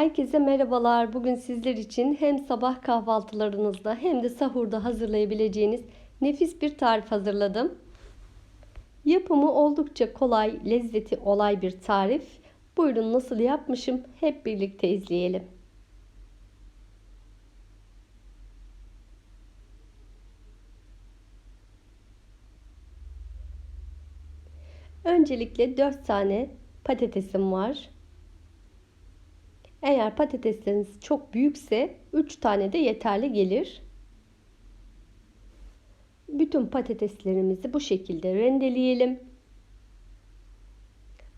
Herkese merhabalar. Bugün sizler için hem sabah kahvaltılarınızda hem de sahurda hazırlayabileceğiniz nefis bir tarif hazırladım. Yapımı oldukça kolay, lezzeti olay bir tarif. Buyurun nasıl yapmışım hep birlikte izleyelim. Öncelikle 4 tane patatesim var. Eğer patatesleriniz çok büyükse 3 tane de yeterli gelir. Bütün patateslerimizi bu şekilde rendeleyelim.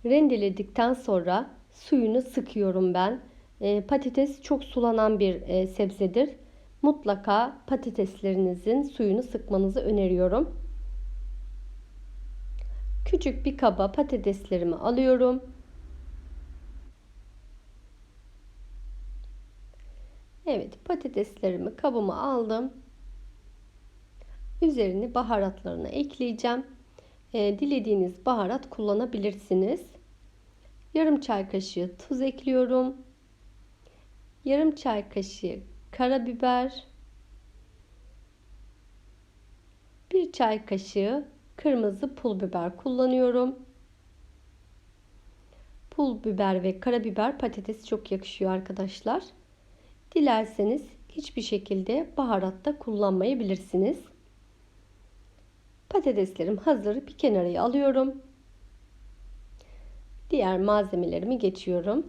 Rendeledikten sonra suyunu sıkıyorum ben. E, patates çok sulanan bir e, sebzedir. Mutlaka patateslerinizin suyunu sıkmanızı öneriyorum. Küçük bir kaba patateslerimi alıyorum. Evet patateslerimi kabıma aldım. Üzerini baharatlarını ekleyeceğim. E, dilediğiniz baharat kullanabilirsiniz. Yarım çay kaşığı tuz ekliyorum. Yarım çay kaşığı karabiber. Bir çay kaşığı kırmızı pul biber kullanıyorum. Pul biber ve karabiber patates çok yakışıyor arkadaşlar. Dilerseniz hiçbir şekilde baharatta kullanmayabilirsiniz. Patateslerim hazır. Bir kenara alıyorum. Diğer malzemelerimi geçiyorum.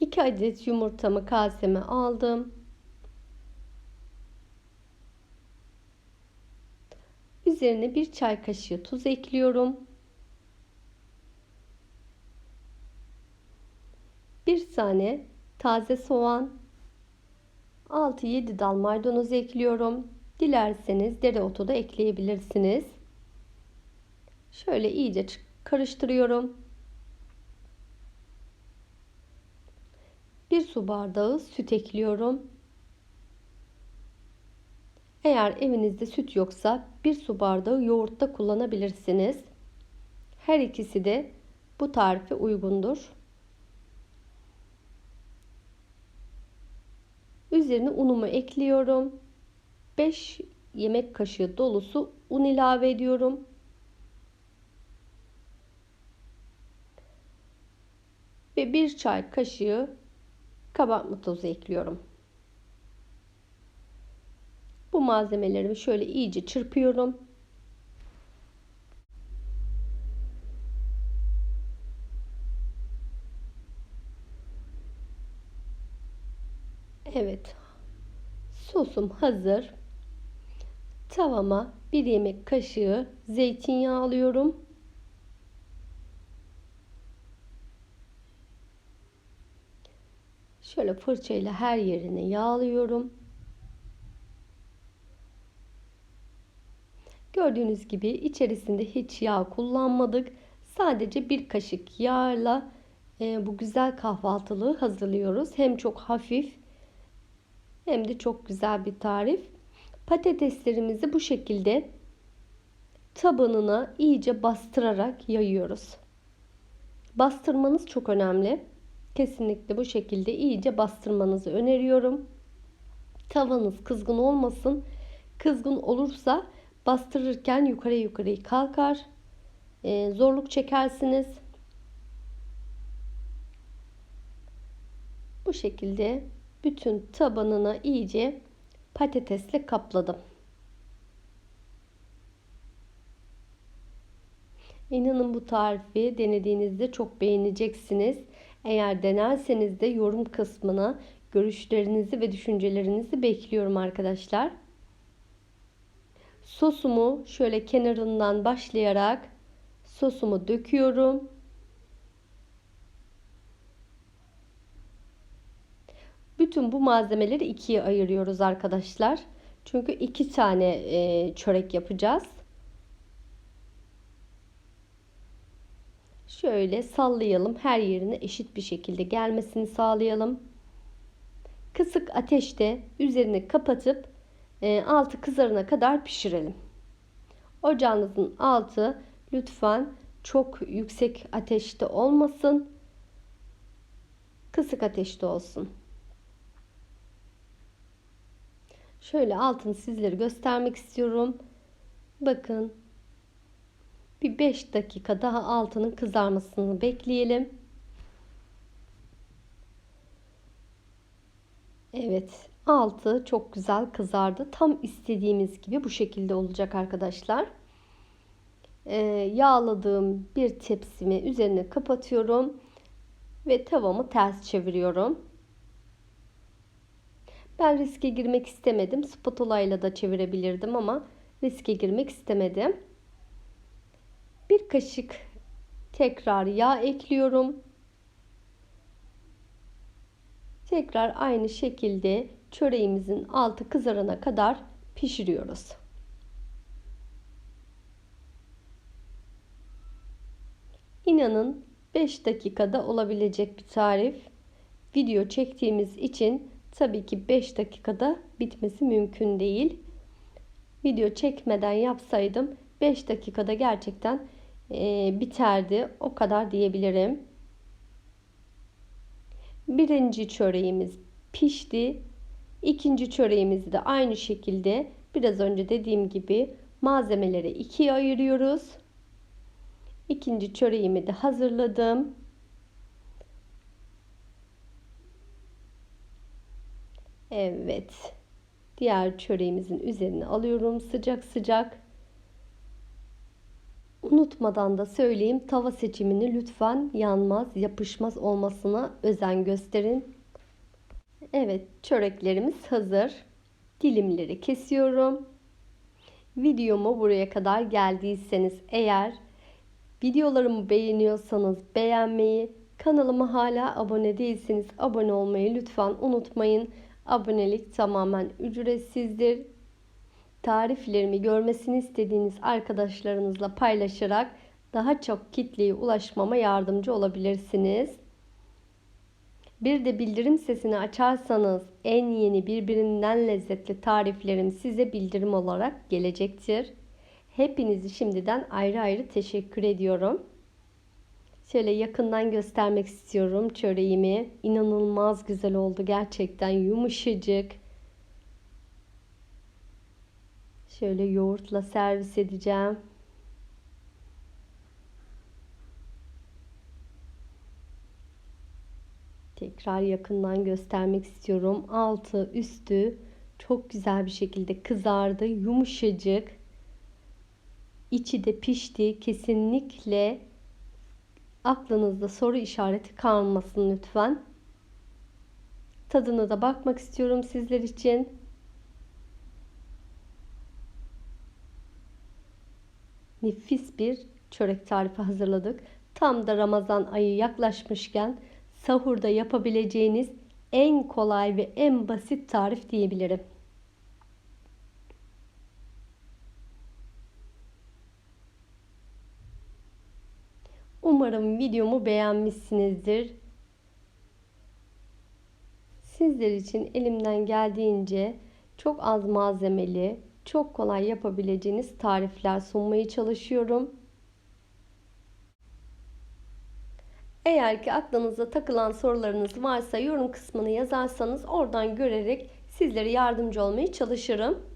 2 adet yumurtamı kaseme aldım. Üzerine bir çay kaşığı tuz ekliyorum. Bir tane taze soğan, 6-7 dal maydanoz ekliyorum. Dilerseniz dereotu da ekleyebilirsiniz. Şöyle iyice karıştırıyorum. Bir su bardağı süt ekliyorum. Eğer evinizde süt yoksa bir su bardağı yoğurt da kullanabilirsiniz. Her ikisi de bu tarife uygundur. Üzerine unumu ekliyorum. 5 yemek kaşığı dolusu un ilave ediyorum. Ve 1 çay kaşığı kabartma tozu ekliyorum. Bu malzemelerimi şöyle iyice çırpıyorum. Evet. Sosum hazır. Tavama bir yemek kaşığı zeytinyağı alıyorum. Şöyle fırçayla her yerine yağlıyorum. Gördüğünüz gibi içerisinde hiç yağ kullanmadık. Sadece bir kaşık yağla e, bu güzel kahvaltılığı hazırlıyoruz. Hem çok hafif hem de çok güzel bir tarif. Patateslerimizi bu şekilde tabanına iyice bastırarak yayıyoruz. Bastırmanız çok önemli. Kesinlikle bu şekilde iyice bastırmanızı öneriyorum. Tavanız kızgın olmasın. Kızgın olursa bastırırken yukarı yukarı kalkar. Ee, zorluk çekersiniz. Bu şekilde bütün tabanına iyice patatesle kapladım. İnanın bu tarifi denediğinizde çok beğeneceksiniz. Eğer denerseniz de yorum kısmına görüşlerinizi ve düşüncelerinizi bekliyorum arkadaşlar. Sosumu şöyle kenarından başlayarak sosumu döküyorum. Bütün bu malzemeleri ikiye ayırıyoruz arkadaşlar. Çünkü iki tane e, çörek yapacağız. Şöyle sallayalım. Her yerine eşit bir şekilde gelmesini sağlayalım. Kısık ateşte üzerini kapatıp e, altı kızarına kadar pişirelim. Ocağınızın altı lütfen çok yüksek ateşte olmasın. Kısık ateşte olsun. Şöyle altını sizlere göstermek istiyorum. Bakın. Bir 5 dakika daha altının kızarmasını bekleyelim. Evet, altı çok güzel kızardı. Tam istediğimiz gibi bu şekilde olacak arkadaşlar. Ee, yağladığım bir tepsimi üzerine kapatıyorum ve tavamı ters çeviriyorum. Ben riske girmek istemedim. Spatula ile de çevirebilirdim ama riske girmek istemedim. Bir kaşık tekrar yağ ekliyorum. Tekrar aynı şekilde çöreğimizin altı kızarana kadar pişiriyoruz. İnanın 5 dakikada olabilecek bir tarif. Video çektiğimiz için tabii ki 5 dakikada bitmesi mümkün değil. Video çekmeden yapsaydım 5 dakikada gerçekten e, biterdi. O kadar diyebilirim. Birinci çöreğimiz pişti. İkinci çöreğimizi de aynı şekilde biraz önce dediğim gibi malzemeleri ikiye ayırıyoruz. İkinci çöreğimi de hazırladım. Evet. Diğer çöreğimizin üzerine alıyorum sıcak sıcak. Unutmadan da söyleyeyim tava seçimini lütfen yanmaz, yapışmaz olmasına özen gösterin. Evet, çöreklerimiz hazır. Dilimleri kesiyorum. Videomu buraya kadar geldiyseniz eğer videolarımı beğeniyorsanız beğenmeyi, kanalıma hala abone değilseniz abone olmayı lütfen unutmayın. Abonelik tamamen ücretsizdir tariflerimi görmesini istediğiniz arkadaşlarınızla paylaşarak daha çok kitleye ulaşmama yardımcı olabilirsiniz. Bir de bildirim sesini açarsanız en yeni birbirinden lezzetli tariflerim size bildirim olarak gelecektir. Hepinizi şimdiden ayrı ayrı teşekkür ediyorum. Şöyle yakından göstermek istiyorum çöreğimi. İnanılmaz güzel oldu gerçekten yumuşacık. Şöyle yoğurtla servis edeceğim. Tekrar yakından göstermek istiyorum. Altı, üstü çok güzel bir şekilde kızardı. Yumuşacık. İçi de pişti. Kesinlikle aklınızda soru işareti kalmasın lütfen. Tadına da bakmak istiyorum sizler için. nefis bir çörek tarifi hazırladık. Tam da Ramazan ayı yaklaşmışken sahurda yapabileceğiniz en kolay ve en basit tarif diyebilirim. Umarım videomu beğenmişsinizdir. Sizler için elimden geldiğince çok az malzemeli, çok kolay yapabileceğiniz tarifler sunmaya çalışıyorum. Eğer ki aklınıza takılan sorularınız varsa yorum kısmını yazarsanız oradan görerek sizlere yardımcı olmaya çalışırım.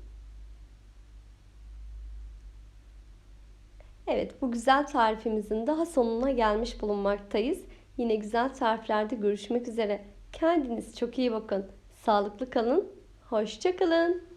Evet bu güzel tarifimizin daha sonuna gelmiş bulunmaktayız. Yine güzel tariflerde görüşmek üzere. Kendiniz çok iyi bakın. Sağlıklı kalın. Hoşçakalın.